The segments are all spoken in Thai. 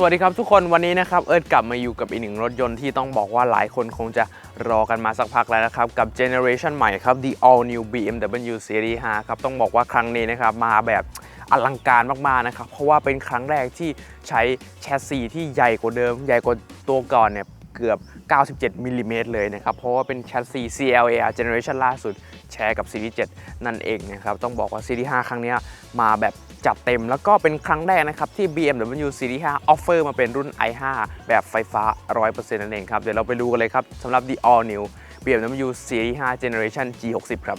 สวัสดีครับทุกคนวันนี้นะครับเอิร์ธกลับมาอยู่กับอีกหนึ่งรถยนต์ที่ต้องบอกว่าหลายคนคงจะรอกันมาสักพักแล้วนะครับ กับเจเนอเรชันใหม่ครับ the all new BMW Series 5 ครับต้องบอกว่าครั้งนี้นะครับมาแบบอลังการมากๆนะครับ เพราะว่าเป็นครั้งแรกที่ใช้แชสซีที่ใหญ่กว่าเดิม ใหญ่กว่าตัวก่อนเนี่ยเกือบ 97มิลลิเมตรเลยนะครับ เพราะว่าเป็นแชสซี CLAR Generation ล่าสุดแชร์กับ Series 7 นั่นเองนะครับ ต้องบอกว่า Series 5 ครั้งนี้มาแบบ จัดเต็มแล้วก็เป็นครั้งแรกนะครับ ที่ BMW Series 5 offer มาเป็นรุ่น i5 แบบไฟฟ้า 100%นั่นเองครับ เดี๋ยวเราไปดูกันเลยครับสำหรับ the all new BMW Series 5 Generation G60 ครับ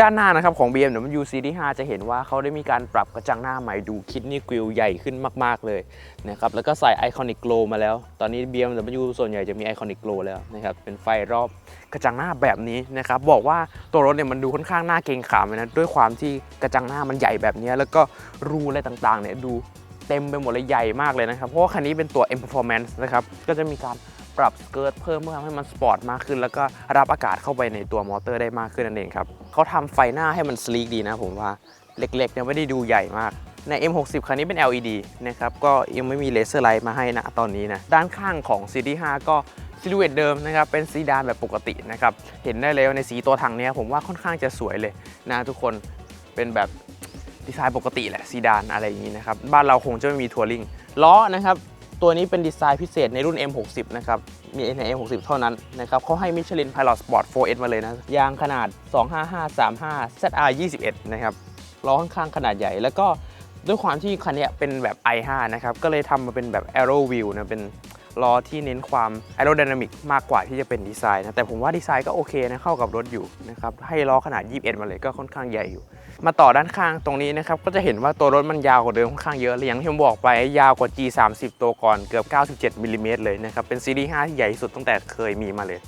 ด้านหน้านะครับของ BMW Series 5จะเห็นว่าเขาได้มีการปรับกระจังหน้าใหม่ดูคิดนี่กริลใหญ่ขึ้นมาก ๆ เลยนะครับแล้วก็ใส่ Iconic Glow มาแล้ว ตอนนี้ BMW ส่วนใหญ่จะมี Iconic Glow แล้วนะครับเป็นไฟรอบกระจังหน้าแบบนี้นะครับบอกว่าตัวรถเนี่ยมันดูค่อนข้างน่าเกรงขามเลยนะด้วยความที่กระจังหน้ามันใหญ่แบบนี้ แล้วก็รูอะไรต่างๆเนี่ยดูเต็มไปหมดเลยใหญ่มากเลยนะครับเพราะว่าคันนี้เป็นตัว M Performance นะครับก็จะมีการ ปรับสเกิร์ตเพิ่มเพื่อทำให้มันสปอร์ตมากขึ้น แล้วก็รับอากาศเข้าไปในตัวมอเตอร์ได้มากขึ้นนั่นเองครับเขาทำไฟหน้าให้มันสลีกดีนะผมว่าเล็กๆเนี่ยไม่ได้ดูใหญ่มากใน M60 คันนี้เป็น LED นะครับ ก็ยังไม่มีเลเซอร์ไลท์มาให้นะตอนนี้นะ ด้านข้างของ Series 5ก็ซิลูเอตเดิมนะครับ เป็นสีดานแบบปกตินะครับ เห็นได้เลยว่าในสีตัวถังเนี้ยผมว่าค่อนข้างจะสวยเลยนะทุกคน เป็นแบบดีไซน์ปกติแหละซีดานอะไรอย่างนี้นะครับ บ้านเราคงจะไม่มีทัวริงล้อนะครับ ตัวนี้เป็นดีไซน์พิเศษในรุ่น M60 นะครับ มีใน M60 เท่านั้นนะครับเขาให้มิชลิน Pilot Sport 4S มาเลยนะ ยางขนาด 25535 ZR 21 นะครับล้อข้างๆขนาดใหญ่ แล้วก็ด้วยความที่คันนี้เป็นแบบ i5 นะครับ ก็เลยทำมาเป็นแบบ Aero Wheel นะ เป็น ล้อที่เน้นความ aerodynamic มากกว่าที่จะเป็นดีไซน์นะ แต่ผมว่าดีไซน์ก็โอเคนะ เข้ากับรถอยู่นะครับ ให้ล้อขนาด 21 มาเลยก็ค่อนข้างใหญ่อยู่ มาต่อด้านข้างตรงนี้นะครับ ก็จะเห็นว่าตัวรถมันยาวกว่าเดิมค่อนข้างเยอะเลยอย่างที่ผมบอกไปยาวกว่า G30 ตัวก่อนเกือบ 97มิลลิเมตรเลยนะครับ เป็นซีรีส์5ที่ใหญ่ที่สุดตั้งแต่เคยมีมาเลย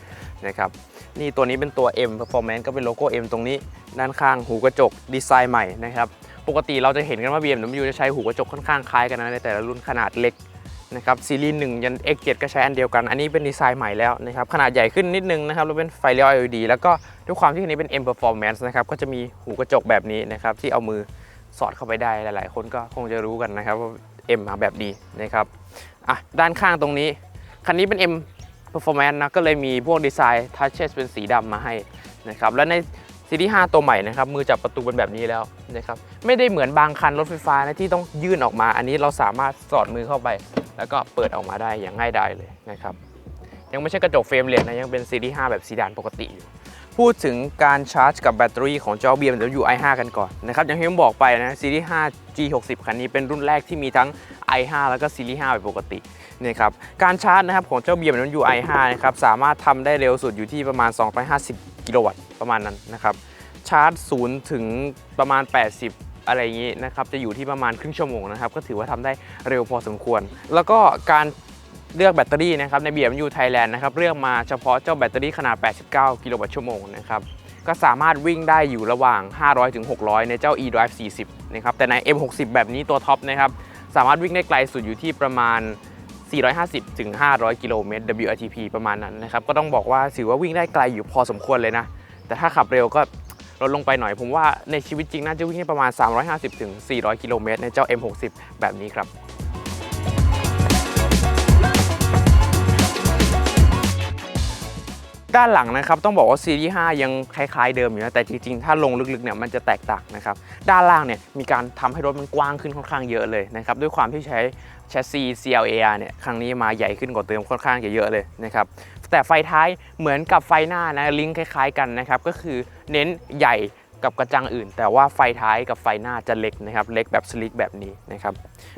นะครับนี่ตัวนี้เป็นตัว M Performance ก็เป็นโลโก้ M ตรงนี้ ด้านข้างหูกระจกดีไซน์ใหม่นะครับปกติเราจะเห็นกันว่า BMW จะใช้หูกระจกค่อนข้างคล้ายกันนะในแต่ละรุ่นขนาดเล็ก นะครับซีรีส์1ยัน X7 ก็ใช้อันเดียวกัน อันนี้เป็นดีไซน์ใหม่แล้วนะครับขนาดใหญ่ขึ้นนิดนึงนะครับแล้วเป็นไฟเลี้ยว LED แล้วก็ด้วยความที่คันนี้เป็น M Performance นะครับก็จะมีหูกระจกแบบนี้นะครับที่เอามือสอดเข้าไปได้หลาย ๆ คนก็คงจะรู้กันนะครับว่า M มาแบบนี้นะครับอะด้านข้างตรงนี้ คันนี้เป็น M Performance นะก็เลยมีพวกดีไซน์ทัชเชสเป็นสีดำมาให้นะครับและในซีรีส์5ตัวใหม่นะครับมือจับประตูเป็นแบบนี้แล้วนะครับไม่ได้เหมือนบางคันรถไฟฟ้านะที่ต้องยื่นออกมา อันนี้เราสามารถสอดมือเข้าไป แล้วก็เปิดออกมาได้อย่างง่ายดายเลยนะครับ ยังไม่ใช่กระจกเฟรมเล็กนะ ยังเป็นซีรีส์5แบบซีดานปกติอยู่ พูดถึงการชาร์จกับแบตเตอรี่ของเจ้า BMW i5 กันก่อนนะครับ อย่างที่ผมบอกไปนะซีรีส์5 G60 คันนี้เป็นรุ่นแรกที่มีทั้ง i5 แล้วก็ซีรีส์5แบบปกตินะครับการชาร์จนะครับของเจ้า BMW i5 นะครับสามารถทำได้เร็วสุดอยู่ที่ประมาณ 250 กิโลวัตต์ประมาณนั้นนะครับชาร์จศูนย์ถึงประมาณ 80 อะไรอย่างนี้นะครับจะอยู่ที่ประมาณครึ่งชั่วโมงนะครับก็ถือว่าทำได้เร็วพอสมควร แล้วก็การเลือกแบตเตอรี่นะครับใน BMW Thailand นะครับเลือกมาเฉพาะเจ้าแบตเตอรี่ขนาด 89 กิโลวัตต์ชั่วโมงนะครับก็สามารถวิ่งได้อยู่ระหว่าง 500 ถึง 600 ในเจ้า eDrive 40 นะครับ แต่ใน M60 แบบนี้ตัวท็อปนะครับ สามารถวิ่งได้ไกลสุดอยู่ที่ประมาณ 450 ถึง 500 กิโลเมตร WLTP ประมาณนั้นนะครับ ก็ต้องบอกว่าถือว่าวิ่งได้ไกลอยู่พอสมควรเลยนะ แต่ถ้าขับเร็วก็ ลดลงไปหน่อย ผมว่าในชีวิตจริงน่าจะวิ่งได้ประมาณ 350-400 กิโลเมตรในเจ้า M60 แบบนี้ครับด้านหลังนะครับต้องบอกว่าซีรีส์5ยังคล้ายๆเดิมอยู่นะแต่จริงๆ ถ้าลงลึกๆเนี่ยมันจะแตกต่างนะครับด้านล่างเนี่ยมีการทำให้รถมันกว้างขึ้นค่อนข้างเยอะเลยนะครับด้วยความที่ใช้ แชสซี CLAR เนี่ยครั้งนี้มาใหญ่ขึ้นกว่าเดิมค่อนข้างจะเยอะเลยนะครับแต่ไฟท้ายเหมือนกับไฟหน้านะลิงก์คล้ายๆกันนะครับก็คือเน้นใหญ่กับกระจังอื่น แต่ว่าไฟท้ายกับไฟหน้าจะเล็กนะครับเล็กแบบสลิกแบบนี้นะครับ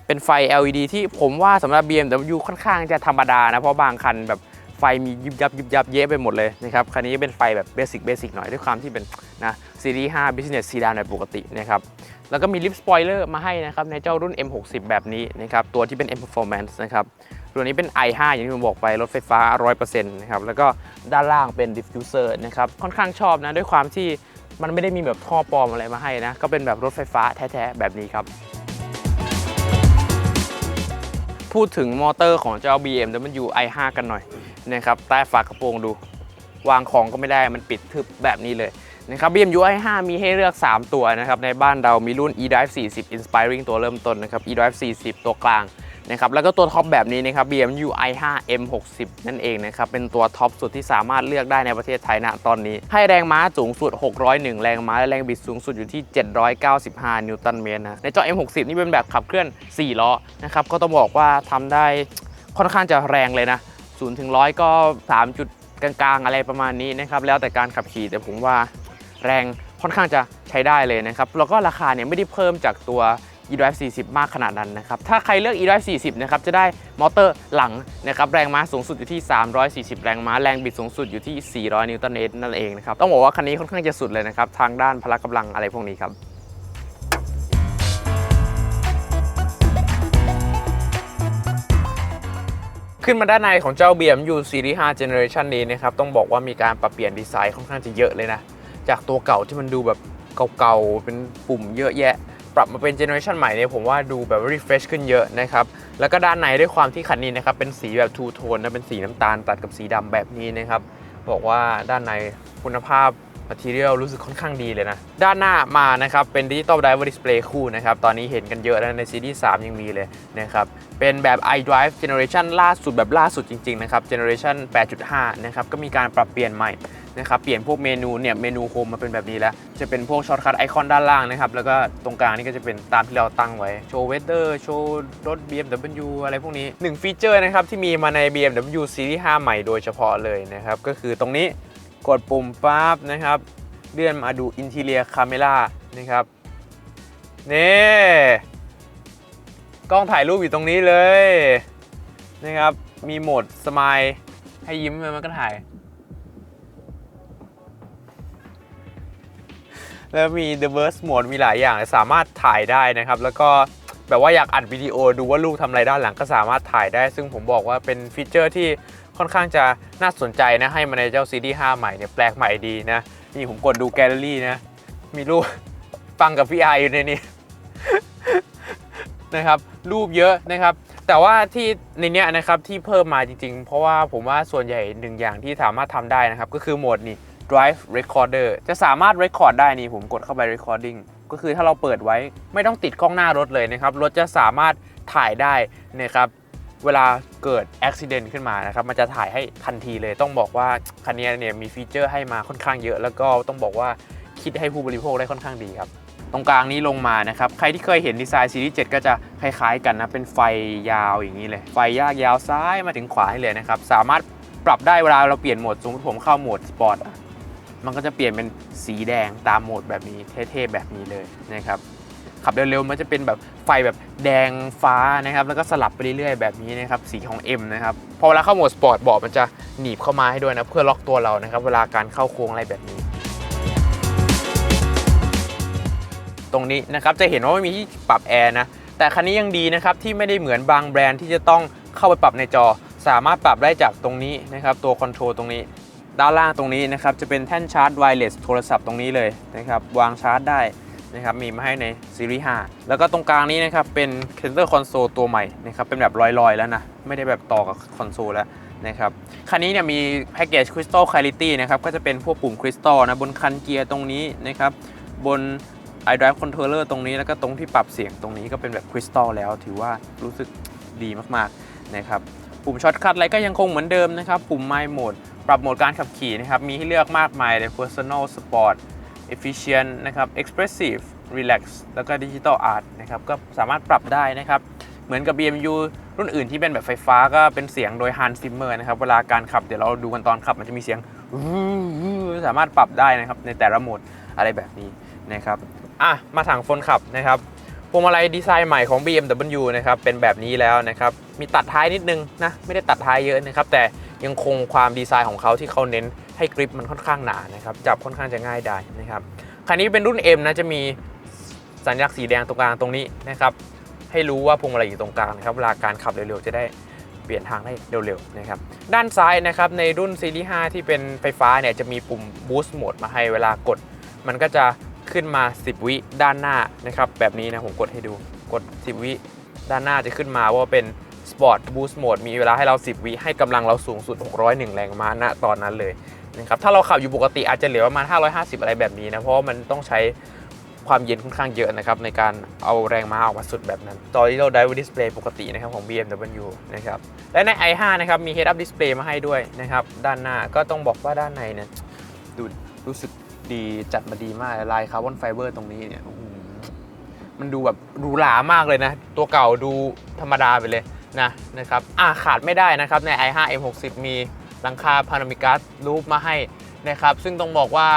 เป็นไฟ LED ที่ผมว่าสำหรับ BMW ค่อนข้างจะธรรมดานะเพราะบางคันแบบ ไฟมียิบยับยิบยับเยอะไปหมดเลยนะครับคันนี้เป็นไฟแบบเบสิกเบสิกหน่อยด้วยความที่เป็นนะซีรีส์5 Business Sedan แบบปกตินะครับแล้วก็มีลิฟต์สปอยเลอร์มาให้นะครับในเจ้ารุ่น M60 แบบนี้นะครับตัวที่เป็น M Performance นะครับตัวนี้เป็น i5 อย่างที่ผมบอกไปรถไฟฟ้า 100%นะครับแล้วก็ด้านล่างเป็น diffuser นะครับค่อนข้างชอบนะด้วยความที่มันไม่ได้มีแบบท่อปลอมอะไรมาให้นะก็เป็นแบบรถไฟฟ้าแท้ๆแบบนี้ครับพูดถึงมอเตอร์ของเจ้า BMW i5 กันหน่อย นะครับใต้ฝากระโปรงดู วางของก็ไม่ได้มันปิดทึบแบบนี้เลยนะครับ BMU i5 มีให้เลือก 3 ตัวนะครับในบ้านเรามีรุ่น eDrive 40 Inspiring ตัวเริ่มต้นนะครับ eDrive 40 ตัวกลางนะครับแล้วก็ตัวท็อปแบบนี้นะครับ BMU i5 M60 นั่นเองนะครับเป็นตัวท็อปสุดที่สามารถเลือกได้ในประเทศไทยณตอนนี้ ให้แรงม้าสูงสุด 601 แรงม้าและแรงบิดสูงสุดอยู่ที่ 795 นิวตันเมตรนะในจอ M60 นี่เป็นแบบขับเคลื่อน 4 ล้อนะครับก็ต้องบอกว่าทำได้ค่อนข้างจะแรงเลยนะ 0ถึง100 ก็ 3 จุดกลางๆ อะไรประมาณนี้นะครับ แล้วแต่การขับขี่แต่ผมว่าแรงค่อนข้างจะใช้ได้เลยนะครับ แล้วก็ราคาเนี่ยไม่ได้เพิ่มจากตัว eDrive 40 มากขนาดนั้นนะครับ ถ้าใครเลือก eDrive 40 นะครับ จะได้มอเตอร์หลังนะครับ แรงม้าสูงสุดอยู่ที่ 340 แรงม้า แรงบิดสูงสุดอยู่ที่ 400 นิวตันเมตรนั่นเองนะครับ ต้องบอกว่าคันนี้ค่อนข้างจะสุดเลยนะครับ ทางด้านพละกำลังอะไรพวกนี้ครับ ขึ้นมาด้านในของเจ้า BMU Series 5 Generation นี้นะครับต้องบอกว่ามีการปรับเปลี่ยนดีไซน์ค่อนข้างจะเยอะเลยนะ จากตัวเก่าที่มันดูแบบเก่าๆ เป็นปุ่มเยอะแยะ ปรับมาเป็นเจเนอเรชันใหม่เนี่ยผมว่าดูแบบ refresh ขึ้นเยอะนะครับ แล้วก็ด้านในด้วยความที่คันนี้นะครับเป็นสีแบบทูโทนนะเป็นสีน้ำตาลตัดกับสีดำแบบนี้นะครับ บอกว่าด้านในคุณภาพ material รู้สึกค่อนข้างดีเลยนะ ด้านหน้ามานะครับ เป็นดิจิตอล driver display คู่นะครับ ตอนนี้เห็นกันเยอะแล้วในซีรีส์3ยังมีเลยนะครับ เป็นแบบ iDrive Generation ล่าสุดแบบล่าสุดจริง ๆ นะครับ Generation 8.5 นะครับ ก็มีการปรับเปลี่ยนใหม่นะครับ เปลี่ยนพวกเมนูเนี่ย เมนูโฮมมาเป็นแบบนี้แล้ว จะเป็นพวกช็อตคัทไอคอนด้านล่างนะครับ แล้วก็ตรงกลางนี่ก็จะเป็นตามที่เราตั้งไว้ โชว์เวเ h อร์โชว์รถ BMW อะไรพวกนี้หนึ่งฟีเจอร์นะครับที่มีมาใน BMW Series 5 ใหม่โดยเฉพาะเลยนะครับ ก็คือตรงนี้ กดปุ่มปั๊บนะครับเลื่อนมาดู Interior Camera นะครับนี่กล้องถ่ายรูปอยู่ตรงนี้เลยนะครับ มีโหมดสมายให้ยิ้มมันก็ถ่าย แล้วมี The Burst Mode มีหลายอย่าง สามารถถ่ายได้นะครับ แล้วก็ แบบว่าอยากอัดวิดีโอดูว่าลูกทำอะไรด้านหลังก็สามารถถ่ายได้ ซึ่งผมบอกว่าเป็นฟีเจอร์ที่ค่อนข้างจะน่าสนใจนะให้มาในเจ้า CD 5 ใหม่เนี่ยแปลกใหม่ดีนะ นี่ผมกดดูแกลเลอรี่นะ มีรูปฟังกับพี่ไออยู่ในนี้นะครับรูปเยอะนะครับ แต่ว่าที่ในเนี้ยนะครับที่เพิ่มมาจริงๆ เพราะว่าผมว่าส่วนใหญ่หนึ่งอย่างที่สามารถทำได้นะครับ ก็คือโหมดนี่ drive recorder จะสามารถ record ได้นี่ผมกดเข้าไป recording ก็คือถ้าเราเปิดไว้ไม่ต้องติดกล้องหน้ารถเลยนะครับ รถจะสามารถถ่ายได้นะครับเวลาเกิดอุบิเหตุขึ้นมานะครับ มันจะถ่ายให้ทันทีเลย ต้องบอกว่าคันนี้เนี่ยมีฟีเจอร์ให้มาค่อนข้างเยอะ แล้วก็ต้องบอกว่าคิดให้ผู้บริโภคได้ค่อนข้างดีครับ ตรงกลางนี้ลงมานะครับ ใครที่เคยเห็นดีไซน์ซีรีส์7ก็จะคล้ายๆกันนะ เป็นไฟยาวอย่างนี้เลย ไฟยากยาวซ้ายมาถึงขวาให้เลยนะครับ สามารถปรับได้เวลาเราเปลี่ยนโหมด สมมติผมเข้าโหมดสปอร์ต มันก็จะเปลี่ยนเป็นสีแดงตามโหมดแบบนี้เท่ๆแบบนี้เลยนะครับขับเร็วๆมันจะเป็นแบบไฟแบบแดงฟ้านะครับแล้วก็สลับไปเรื่อยๆแบบนี้นะครับสีของ M นะครับพอเวลาเข้าโหมดสปอร์ตบอกมันจะหนีบเข้ามาให้ด้วยนะเพื่อล็อกตัวเรานะครับเวลาการเข้าโค้งอะไรแบบนี้ ตรงนี้นะครับจะเห็นว่าไม่มีที่ปรับแอร์นะแต่คันนี้ยังดีนะครับที่ไม่ได้เหมือนบางแบรนด์ที่จะต้องเข้าไปปรับในจอ สามารถปรับได้จากตรงนี้นะครับตัวคอนโทรลตรงนี้ ด้านล่างตรงนี้นะครับจะเป็นแท่นชาร์จไวเลสโทรศัพท์ตรงนี้เลยนะครับวางชาร์จได้นะครับมีมาให้ในซีรีส์ 5 แล้วก็ตรงกลางนี้นะครับเป็น Center Console ตัวใหม่นะครับเป็นแบบลอยๆ แล้วนะ ไม่ได้แบบต่อกับคอนโซลแล้วนะครับคันนี้เนี่ยมีแพ็กเกจ Crystal Clarity นะครับก็จะเป็นพวกปุ่มคริสตัลนะบนคันเกียร์ตรงนี้นะครับบน iDrive Controller ตรงนี้แล้วก็ตรงที่ปรับเสียงตรงนี้ก็เป็นแบบคริสตัลแล้วถือว่ารู้สึกดีมากๆนะครับปุ่มช็อตคัทอะไรก็ยังคงเหมือนเดิมนะครับปุ่ม My Mode ปรับโหมดการขับขี่นะครับ มีให้เลือกมากมายเลย Personal Sport Efficient นะครับ Expressive Relax แล้วก็ Digital Art นะครับ ก็สามารถปรับได้นะครับ เหมือนกับ BMU รุ่นอื่นที่เป็นแบบไฟฟ้าก็เป็นเสียงโดย Hans Zimmer นะครับ เวลาการขับเดี๋ยวเราดูกันตอนขับมันจะมีเสียง สามารถปรับได้นะครับในแต่ละโหมดอะไรแบบนี้นะครับอะมาถังคนขับนะครับพวงมาลัยดีไซน์ใหม่ของ BMW นะครับเป็นแบบนี้แล้วนะครับมีตัดท้ายนิดนึงนะไม่ได้ตัดท้ายเยอะนะครับแต่ ยังคงความดีไซน์ของเขาที่เขาเน้นให้กริปมันค่อนข้างหนานะครับจับค่อนข้างจะง่ายได้นะครับคันนี้เป็นรุ่น M นะจะมีสัญลักษณ์สีแดงตรงกลางตรงนี้นะครับให้รู้ว่าพวงมาลัยอยู่ตรงกลางนะครับเวลาการขับเร็วๆจะได้เปลี่ยนทางได้เร็วๆนะครับด้านซ้ายนะครับในรุ่นซีรีส์5ที่เป็นไฟฟ้าเนี่ยจะมีปุ่ม Boost Mode มาให้เวลากด มันก็จะขึ้นมา 10 วิด้านหน้านะครับแบบนี้นะผมกดให้ดูกด 10 วิด้านหน้าจะขึ้นมาว่าเป็น Sport Boost Mode มีเวลาให้เรา 10 วิให้กำลังเราสูงสุด 601 แรงม้าณตอนนั้นเลยนะครับถ้าเราขับอยู่ปกติอาจจะเหลือประมาณ 550 อะไรแบบนี้นะ เพราะมันต้องใช้ความเย็นค่อนข้างเยอะนะครับ ในการเอาแรงม้าออกมาสุดแบบนั้นตอนนี้เราได้ดิสเพลย์ปกตินะครับของ BMW นะครับ และใน i5 นะครับมี Head Up Display มาให้ด้วยนะครับ ด้านหน้าก็ต้องบอกว่าด้านในเนี่ยดูรู้สึกดีจัดมาดีมากลายคาร์บอนไฟเบอร์ตรงนี้เนี่ยมันดูแบบหรูหรามากเลยนะ ตัวเก่าดูธรรมดาไปเลย นะนะครับอ่าขาดไม่ได้นะครับใน i5 M60 มีหลังคาพานามิกัสรูปมาให้นะครับ ซึ่งต้องบอกว่า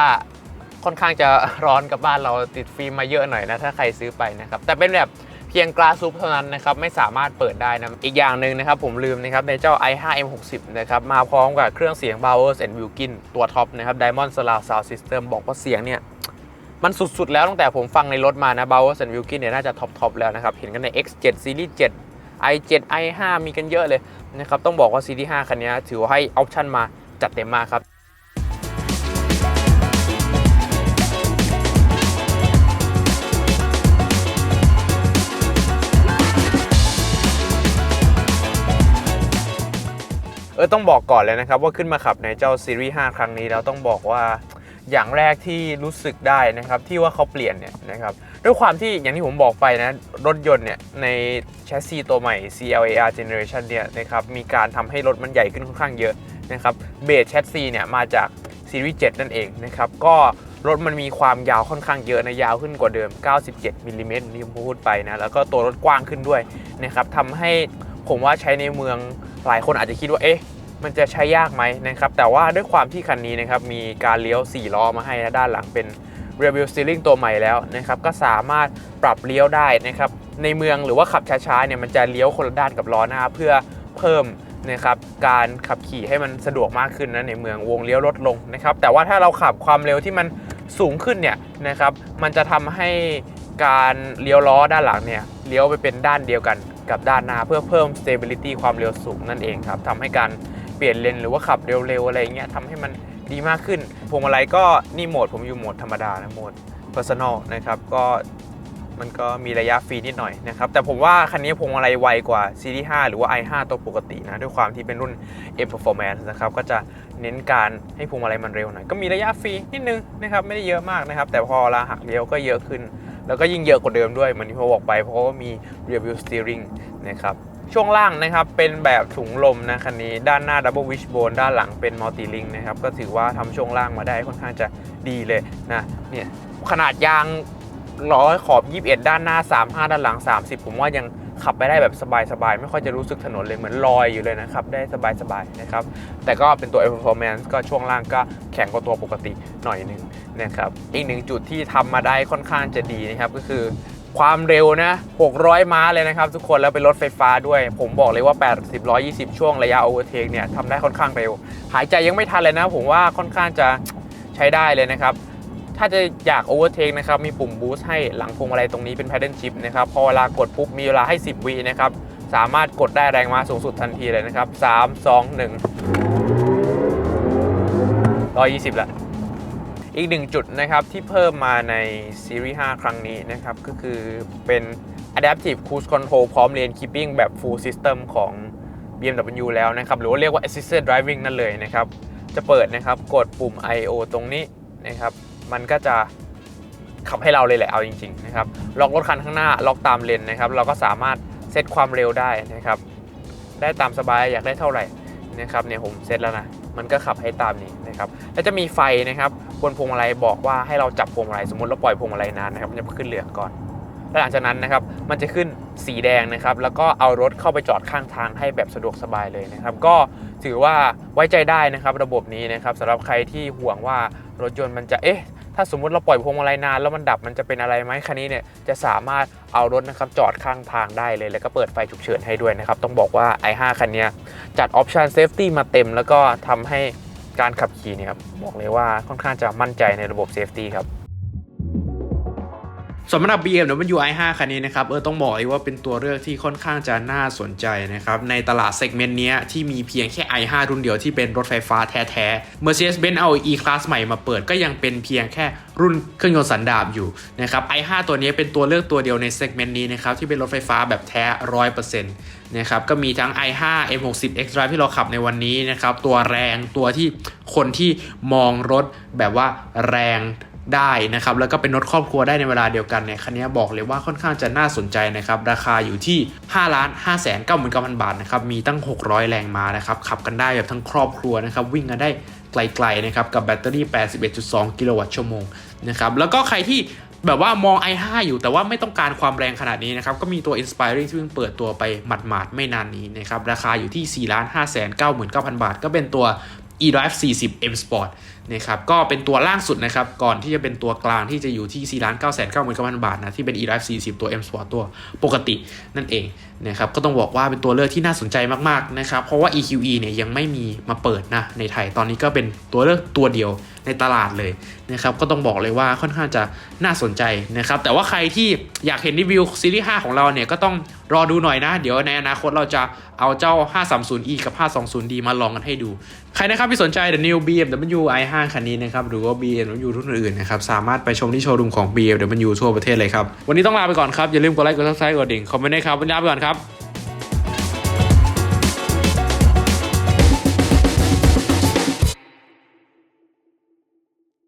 ค่อนข้างจะร้อนกับบ้านเราติดฟิล์มมาเยอะหน่อยนะ ถ้าใครซื้อไปนะครับ แต่เป็นแบบเพียงกลาซูปเท่านั้นนะครับ ไม่สามารถเปิดได้นะ อีกอย่างหนึ่งนะครับ ผมลืมนะครับ ในเจ้า i5 M60 นะครับ มาพร้อมกับเครื่องเสียง Bowers and Wilkin ตัวท็อปนะครับ Diamond Surround Sound System บอกว่าเสียงเนี่ย มันสุดๆแล้วตั้งแต่ผมฟังในรถมานะ Bowers and Wilkin เนี่ยน่าจะท็อปๆแล้วนะครับ เห็นกันใน X7 Series 7 i7 i5 มีกันเยอะเลยนะครับต้องบอกว่า Series 5คันนี้ถือว่าให้ออปชั่นมาจัดเต็มมากครับเออต้องบอกก่อนเลยนะครับว่าขึ้นมาขับในเจ้าซีรีส์5ครั้งนี้แล้วต้องบอกว่า อย่างแรกที่รู้สึกได้นะครับที่ว่าเขาเปลี่ยนเนี่ยนะครับด้วยความที่อย่างที่ผมบอกไปนะรถยนต์เนี่ยในแชสซีตัวใหม่ CLAR Generation เนี่ยนะครับมีการทำให้รถมันใหญ่ขึ้นค่อนข้างเยอะนะครับเบสแชสซีเนี่ยมาจากซีรีส์7นั่นเองนะครับก็รถมันมีความยาวค่อนข้างเยอะนะยาวขึ้นกว่าเดิม 97มิลลิเมตรที่ผมพูดไปนะแล้วก็ตัวรถกว้างขึ้นด้วยนะครับทำให้ผมว่าใช้ในเมืองหลายคนอาจจะคิดว่าเอ๊ะ มันจะใช้ยากไหมนะครับ แต่ว่าด้วยความที่คันนี้นะครับมีการเลี้ยว 4 ล้อมาให้นะด้านหลังเป็น Rear Wheel Steering ตัวใหม่แล้วนะครับ ก็สามารถปรับเลี้ยวได้นะครับ ในเมืองหรือว่าขับช้าๆเนี่ยมันจะเลี้ยวคนละด้านกับล้อหน้าเพื่อเพิ่มนะครับการขับขี่ให้มันสะดวกมากขึ้นนะในเมืองวงเลี้ยวลดลงนะครับ แต่ว่าถ้าเราขับความเร็วที่มันสูงขึ้นเนี่ยนะครับมันจะทำให้การเลี้ยวล้อด้านหลังเนี่ยเลี้ยวไปเป็นด้านเดียวกันกับด้านหน้าเพื่อเพิ่ม stability ความเร็วสูงนั่นเองครับทำให้การ ปลี่ยนเลนหรือว่าขับเร็วๆอะไรเงี้ยทำให้มันดีมากขึ้นพวงมาลัยก็นี่โหมดผมอยู่โหมดธรรมดานะโหมด personal นะครับก็มันก็มีระยะฟรีนิดหน่อยนะครับ แต่ผมว่าคันนี้พวงมาลัยไวกว่า Series 5หรือว่า i5 ตัวปกตินะ ด้วยความที่เป็นรุ่น M Performance นะครับ ก็จะเน้นการให้พวงมาลัยมันเร็วหน่อย ก็มีระยะฟรีนิดนึงนะครับ ไม่ได้เยอะมากนะครับ แต่พอเวลาหักเลี้ยวก็เยอะขึ้น แล้วก็ยิ่งเยอะกว่าเดิมด้วย เหมือนที่ผมบอกไป เพราะว่ามี Rear Wheel Steering นะครับ ช่วงล่างนะครับเป็นแบบถุงลมนะคันนี้ด้านหน้า Double Wishbone ด้านหลังเป็น Multi Link นะครับก็ถือว่าทำช่วงล่างมาได้ค่อนข้างจะดีเลยนะเนี่ยขนาดยางล้อขอบ 21 ด้านหน้า 35 ด้านหลัง 30 ผมว่ายังขับไปได้แบบสบายๆ ไม่ค่อยจะรู้สึกถนนเลยเหมือนลอยอยู่เลยนะครับ ได้สบายๆนะครับ แต่ก็เป็นตัว Performance ก็ช่วงล่างก็แข็งกว่าตัวปกติหน่อยหนึ่งนะครับ อีกหนึ่งจุดที่ทำมาได้ค่อนข้างจะดีนะครับ ก็คือ ความเร็วนะ 600 ม้าเลยนะครับทุกคน แล้วเป็นรถไฟฟ้าด้วย ผมบอกเลยว่า 80 120 ช่วงระยะโอเวอร์เทคเนี่ยทำได้ค่อนข้างเร็ว หายใจยังไม่ทันเลยนะ ผมว่าค่อนข้างจะใช้ได้เลยนะครับ ถ้าจะอยากโอเวอร์เทคนะครับ มีปุ่มบูสต์ให้หลังพวงมาลัยตรงนี้เป็น paddle shift นะครับ พอเวลากดปุ๊บ มีเวลาให้ 10วินะครับ สามารถกดได้แรงม้าสูงสุดทันทีเลยนะครับ 3 2 1 120ละ อีกหนึ่งจุดนะครับที่เพิ่มมาในซีรีส์ 5 ครั้งนี้นะครับ ก็คือเป็น Adaptive Cruise Control พร้อม Lane Keeping แบบ Full System ของ BMW แล้วนะครับ หรือว่าเรียกว่า Assisted Driving นั่นเลยนะครับ จะเปิดนะครับกดปุ่ม I/O ตรงนี้นะครับ มันก็จะขับให้เราเลยแหละเอาจริงๆนะครับล็อกรถคันข้างหน้าล็อกตามเลนนะครับ เราก็สามารถเซตความเร็วได้นะครับ ได้ตามสบายอยากได้เท่าไหร่นะครับเนี่ยผมเซตแล้วนะ มันก็ขับให้ตามนี้ นะครับแล้วจะมีไฟนะครับบนพวงมาลัยบอกว่าให้เราจับพวงมาลัยสมมติเราปล่อยพวงมาลัยนานนะครับมันจะขึ้นเหลืองก่อนแล้วหลังจากนั้นนะครับมันจะขึ้นสีแดงนะครับ แล้วก็เอารถเข้าไปจอดข้างทางให้แบบสะดวกสบายเลยนะครับ ก็ถือว่าไว้ใจได้นะครับ ระบบนี้นะครับสำหรับใครที่ห่วงว่ารถยนต์มันจะเอ๊ะถ้าสมมุติเราปล่อยพวงมาลัยนานแล้วมันดับมันจะเป็นอะไรไหมคันนี้เนี่ยจะสามารถเอารถนะครับจอดข้างทางได้เลย แล้วก็เปิดไฟฉุกเฉินให้ด้วยนะครับ ต้องบอกว่า i5 คันนี้จัดออปชันเซฟตี้มาเต็ม แล้วก็ทำให้ การขับขี่เนี่ยครับบอกเลยว่าค่อนข้างจะมั่นใจในระบบเซฟตี้ครับ สำหรับ BMW i5 คันนี้นะครับเออต้องบอกเลยว่าเป็นตัวเลือกที่ค่อนข้างจะน่าสนใจนะครับในตลาดเซกเมนต์นี้ที่มีเพียงแค่ i5 รุ่นเดียวที่เป็นรถไฟฟ้าแท้ๆ Mercedes-Benz เอา E-Class ใหม่มาเปิดก็ยังเป็นเพียงแค่รุ่นเครื่องยนต์สันดาปอยู่นะครับ i5 ตัวนี้เป็นตัวเลือกตัวเดียวในเซกเมนต์นี้นะครับที่เป็นรถไฟฟ้าแบบแท้ 100%นะครับก็มีทั้ง i5 M60 X Drive ที่เราขับในวันนี้นะครับตัวแรงตัวที่คนที่มองรถแบบว่าแรง ได้นะครับแล้วก็เป็นรถครอบครัวได้ในเวลาเดียวกันเนี่ยคันนี้บอกเลยว่าค่อนข้างจะน่าสนใจนะครับราคาอยู่ที่5ล้าน5แสน9 9 0 0 0 บาทนะครับมีตั้ง 600 แรงม้านะครับขับกันได้แบบทั้งครอบครัวนะครับวิ่งกันได้ไกลๆนะครับกับแบตเตอรี่ 81.2 กิโลวัตต์ชั่วโมงนะครับแล้วก็ใครที่แบบว่ามอง i5 อยู่แต่ว่าไม่ต้องการความแรงขนาดนี้นะครับ ก็มีตัว Inspiring ที่เพิ่งเปิดตัวไปหมาดๆ ไม่นานนี้นะครับ ราคาอยู่ที่4ล้าน5แสน9 9 0 0 0 บาท ก็เป็นตัว eDrive 40 M Sport นะครับก็เป็นตัวล่างสุดนะครับ ก่อนที่จะเป็นตัวกลางที่จะอยู่ที่4,999,000 บาทนะ ที่เป็น eDrive 40 ตัว M Sport ตัวปกตินั่นเองนะครับก็ต้องบอกว่าเป็นตัวเลือกที่น่าสนใจมาก ๆ นะครับ เพราะว่า EQE เนี่ยยังไม่มีมาเปิดนะในไทยตอนนี้ก็เป็นตัวเลือกตัวเดียว ในตลาดเลยนะครับก็ต้องบอกเลยว่าค่อนข้างจะน่าสนใจนะครับแต่ว่าใครที่อยากเห็นรีวิวซีรีส์ 5 ของเราเนี่ยก็ต้องรอดูหน่อยนะ เดี๋ยวในอนาคตเราจะเอาเจ้า 530e กับ 520d มาลองกันให้ดู ใครนะครับที่สนใจ The New BMW i5 คันนี้นะครับหรือว่า BMW รุ่นอื่นๆนะครับสามารถไปชมที่โชว์รูมของ BMW ทั่วประเทศเลยครับวันนี้ต้องลาไปก่อนครับอย่าลืมกดไลค์กด subscribe กดดิ่งคอมเมนต์ให้ครับวันนี้ลาไปก่อนครับ